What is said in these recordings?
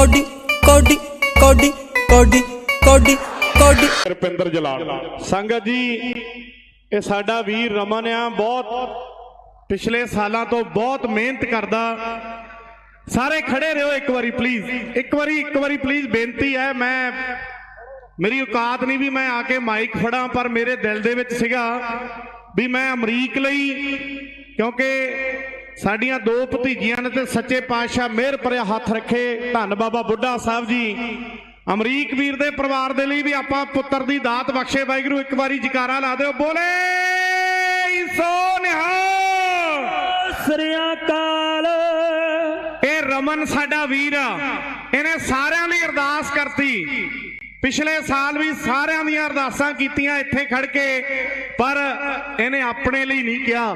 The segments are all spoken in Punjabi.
ਕੋਡੀ ਕੋਡੀ ਕੋਡੀ ਕੋਡੀ ਕੋਡੀ ਕੋਡੀ। ਰਪਿੰਦਰ ਜਲਾਲ। ਸੰਗਤ ਜੀ, ਇਹ ਸਾਡਾ ਵੀਰ ਰਮਨ ਆ, ਬਹੁਤ ਪਿਛਲੇ ਸਾਲਾਂ ਤੋਂ ਬਹੁਤ ਮਿਹਨਤ ਕਰਦਾ। ਸਾਰੇ ਖੜੇ ਰਹੋ ਇੱਕ ਵਾਰੀ ਪਲੀਜ਼ ਇੱਕ ਵਾਰੀ ਇੱਕ ਵਾਰੀ ਪਲੀਜ਼ ਬੇਨਤੀ ਹੈ, ਮੈਂ, ਮੇਰੀ ਔਕਾਤ ਨਹੀਂ ਵੀ ਮੈਂ ਆ ਕੇ ਮਾਈਕ ਫੜਾਂ, ਪਰ ਮੇਰੇ ਦਿਲ ਦੇ ਵਿੱਚ ਸੀਗਾ ਵੀ ਮੈਂ ਅਮਰੀਕ ਲਈ, ਕਿਉਂਕਿ ਸਾਡੀਆਂ ਦੋ ਭਤੀਜੀਆਂ ਨੇ ਤੇ ਸੱਚੇ ਪਾਤਸ਼ਾਹ ਮਿਹਰ ਭਰਿਆ ਹੱਥ ਰੱਖੇ। ਧੰਨ ਬਾਬਾ ਬੁੱਢਾ ਸਾਹਿਬ ਜੀ। ਅਮਰੀਕ ਵੀਰ ਦੇ ਪਰਿਵਾਰ ਦੇ ਲਈ ਵੀ ਆਪਾਂ ਪੁੱਤਰ ਦੀ ਦਾਤ ਬਖਸ਼ੇ। ਵਾਹਿਗੁਰੂ ਇੱਕ ਵਾਰੀ ਜਕਾਰਾ ਲਾ ਦਿਓ। ਬੋਲੇ ਸੋ ਨਿਹਾਲ। ਸ੍ਰੀ ਅਕਾਲ ਇਹ ਰਮਨ ਸਾਡਾ ਵੀਰ ਆ। ਇਹਨੇ ਸਾਰਿਆਂ ਲਈ ਅਰਦਾਸ ਕਰਤੀ। ਪਿਛਲੇ ਸਾਲ ਵੀ ਸਾਰਿਆਂ ਦੀਆਂ ਅਰਦਾਸਾਂ ਕੀਤੀਆਂ ਇੱਥੇ ਖੜ ਕੇ ਪਰ ਇਹਨੇ ਆਪਣੇ ਲਈ ਨਹੀਂ ਕਿਹਾ।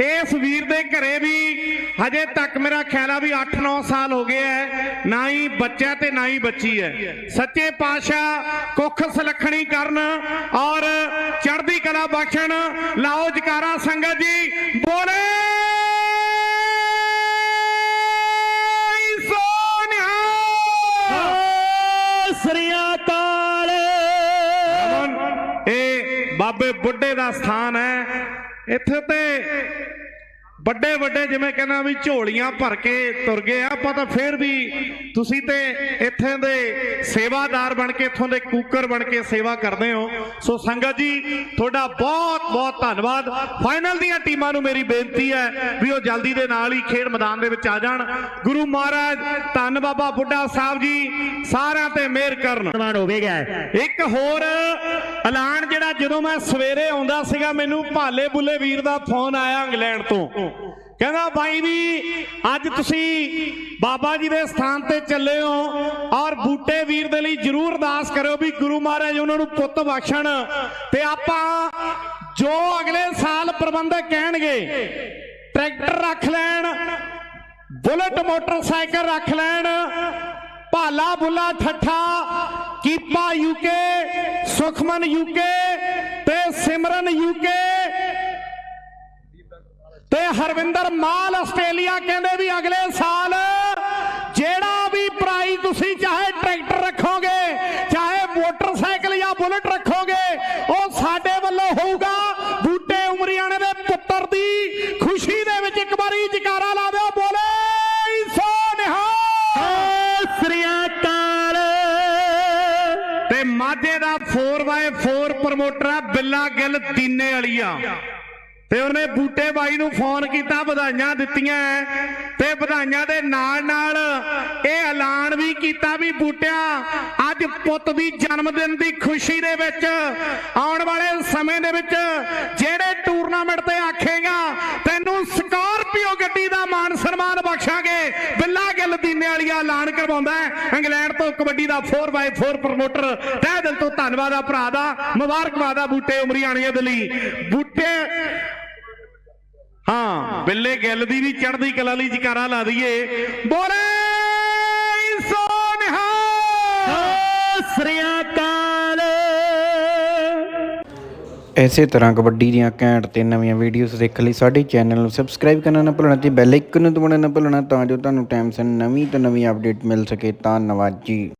ਇਸ ਵੀਰ ਦੇ ਘਰੇ ਵੀ ਹਜੇ ਤੱਕ ਮੇਰਾ ਖਿਆਲ ਆ ਵੀ 8-9 ਸਾਲ ਹੋ ਗਏ ਐ ਨਾ ਹੀ ਬੱਚਾ ਤੇ ਨਾ ਹੀ ਬੱਚੀ ਐ। ਸੱਚੇ ਪਾਤਸ਼ਾਹ ਕੁੱਖ ਸਲੱਖਣੀ ਕਰਨ ਔਰ ਚੜ੍ਹਦੀ ਕਲਾ ਬਖਸ਼ਣ। ਲਾਓ ਜਕਾਰਾ ਸੰਗਤ ਜੀ ਬੋਲੇ! ਸੋਨਿਆ ਸ੍ਰੀ ਅਕਾਲ। ਅਮਨ ਇਹ ਬਾਬੇ ਬੁੱਢੇ ਦਾ ਸਥਾਨ ਹੈ ਇੱਥੇ ਤੇ ਵੱਡੇ ਵੱਡੇ ਜਿਵੇਂ ਕਹਿੰਦਾ ਵੀ ਝੋਲੀਆਂ ਭਰ ਕੇ ਤੁਰ ਗਏ ਆ ਆਪਾਂ ਤਾਂ ਫੇਰ ਵੀ ਤੁਸੀਂ ਤੇ ਇੱਥੇ ਦੇ ਸੇਵਾਦਾਰ ਬਣ ਕੇ ਇੱਥੋਂ ਦੇ ਕੂਕਰ ਬਣ ਕੇ ਸੇਵਾ ਕਰਦੇ ਹੋ। ਸੋ ਸੰਗਤ ਜੀ ਤੁਹਾਡਾ ਬਹੁਤ ਬਹੁਤ ਧੰਨਵਾਦ। ਫਾਈਨਲ ਦੀਆਂ ਟੀਮਾਂ ਨੂੰ ਮੇਰੀ ਬੇਨਤੀ ਹੈ ਵੀ ਉਹ ਜਲਦੀ ਦੇ ਨਾਲ ਹੀ ਖੇਡ ਮੈਦਾਨ ਦੇ ਵਿੱਚ ਆ ਜਾਣ। ਗੁਰੂ ਮਹਾਰਾਜ ਧੰਨ ਬਾਬਾ ਬੁੱਢਾ ਸਾਹਿਬ ਜੀ ਸਾਰਿਆਂ ਤੇ ਮਿਹਰ ਕਰਨ। ਧੰਨਵਾਦ ਹੋਵੇਗਾ ਇੱਕ ਹੋਰ ਐਲਾਨ ਜਿਹੜਾ ਜਦੋਂ ਮੈਂ ਸਵੇਰੇ ਆਉਂਦਾ ਸੀਗਾ ਮੈਨੂੰ ਭਾਲੇ ਬੁੱਲੇ ਵੀਰ ਦਾ ਫੋਨ ਆਇਆ ਇੰਗਲੈਂਡ ਤੋਂ। ਕਹਿੰਦਾ, ਬਾਈ ਵੀ ਅੱਜ ਤੁਸੀਂ ਬਾਬਾ ਜੀ ਦੇ ਸਥਾਨ ਤੇ ਚੱਲੇ ਹੋ ਔਰ ਬੂਟੇ ਵੀਰ ਦੇ ਲਈ ਜਰੂਰ ਅਰਦਾਸ ਕਰਿਓ ਵੀ ਗੁਰੂ ਮਹਾਰਾਜ ਉਹਨਾਂ ਨੂੰ ਪੁੱਤ ਬਖਸ਼ਣ ਤੇ ਆਪਾਂ ਜੋ ਅਗਲੇ ਸਾਲ ਪ੍ਰਬੰਧਕ ਕਹਿਣਗੇ, ਟਰੈਕਟਰ ਰੱਖ ਲੈਣ, ਬੁਲਟ ਮੋਟਰਸਾਈਕਲ ਰੱਖ ਲੈਣ, ਭਾਲਾ ਬੁੱਲਾ ਠੱਠਾ, ਕੀਪਾ ਯੂਕੇ ਸੁਖਮਨ ਯੂਕੇ ਹਰਵਿੰਦਰ ਮਾਲ ਆਸਟ੍ਰੇਲੀਆ ਕਹਿੰਦੇ ਵੀ ਅਗਲੇ ਸਾਲ ਜਿਹੜਾ ਵੀ ਪ੍ਰਾਈਜ਼ ਤੁਸੀਂ ਚਾਹੇ ਟਰੈਕਟਰ ਰੱਖੋਗੇ ਚਾਹੇ ਮੋਟਰਸਾਈਕਲ ਜਾਂ ਬੁਲਟ ਰੱਖੋਗੇ ਉਹ ਸਾਡੇ ਵੱਲੋਂ ਹੋਊਗਾ। ਬੂਟੇ ਉਮਰੀਆਣੇ ਦੇ ਪੁੱਤਰ ਦੀ ਖੁਸ਼ੀ ਦੇ ਵਿੱਚ ਇੱਕ ਵਾਰੀ ਜਕਾਰਾ ਲਾ ਦਿਓ ਬੋਲੇ ਸੋ ਨਿਹਾਲ। ਸ੍ਰੀ ਅਕਾਲ। ਤੇ ਮਾਝੇ ਦਾ 4x4 ਪ੍ਰਮੋਟਰ ਆ ਬਿੱਲਾ ਗਿੱਲ ਦੀਨੇ ਵਾਲੀ ਆ ਤੇ ਉਹਨੇ ਬੂਟੇ ਬਾਈ ਨੂੰ ਫੋਨ ਕੀਤਾ, ਵਧਾਈਆਂ ਦਿੱਤੀਆਂ ਤੇ ਵਧਾਈਆਂ ਦੇ ਨਾਲ ਨਾਲ ਇਹ ਐਲਾਨ ਵੀ ਕੀਤਾ ਵੀ ਬੂਟਿਆ, ਅੱਜ ਪੁੱਤ ਦੀ ਜਨਮ ਦਿਨ ਦੀ ਖੁਸ਼ੀ ਦੇ ਵਿੱਚ, ਆਉਣ ਵਾਲੇ ਸਮੇਂ ਦੇ ਵਿੱਚ ਜਿਹੜੇ ਟੂਰਨਾਮੈਂਟ ਤੇ ਆਖੇਗਾ ਤੈਨੂੰ ਸਕਾਰਪੀਓ ਗੱਡੀ ਦਾ ਮਾਨ ਸਨਮਾਨ ਬਖਸ਼ਾਂਗੇ। ਬਿੱਲਾ ਗਿੱਲ ਦੀਨੇ ਵਾਲੀਆ ਐਲਾਨ ਕਰਵਾਉਂਦਾ ਇੰਗਲੈਂਡ ਤੋਂ ਕਬੱਡੀ ਦਾ 4x4 ਪ੍ਰਮੋਟਰ ਤਹਿ ਦਿਲ ਤੋਂ ਧੰਨਵਾਦ ਆ ਭਰਾ ਦਾ, ਮੁਬਾਰਕਬਾਦ ਆ ਬੂਟੇ ਉਮਰੀਆਣੀਆਂ ਦੇ ਲਈ। ਬੂਟੇ ਹਾਂ, ਬਿੱਲੇ ਗਿੱਲ ਦੀ ਵੀ ਚੜ੍ਹਦੀ ਕਲਾ ਲਈ ਜਕਾਰਾ ਲਾ ਦਈਏ। ਬੋਲੇ ਸੋ ਸ੍ਰੀ ਅਕਾਲ। ਇਸੇ ਤਰ੍ਹਾਂ ਕਬੱਡੀ ਦੀਆਂ ਘੈਂਟ ਤੇ ਨਵੀਆਂ ਵੀਡੀਓਜ਼ ਦੇਖਣ ਲਈ ਸਾਡੇ ਚੈਨਲ ਨੂੰ ਸਬਸਕ੍ਰਾਈਬ ਕਰਨਾ ਨਾ ਭੁੱਲਣਾ ਤੇ ਬੈਲ ਆਈਕਨ ਨੂੰ ਦਬਾਉਣਾ ਨਾ ਭੁੱਲਣਾ ਤਾਂ ਜੋ ਤੁਹਾਨੂੰ ਟਾਈਮ ਸਿਰ ਨਵੀਂ ਤੋਂ ਨਵੀਂ ਅਪਡੇਟ ਮਿਲ ਸਕੇ। ਧੰਨਵਾਦ ਜੀ।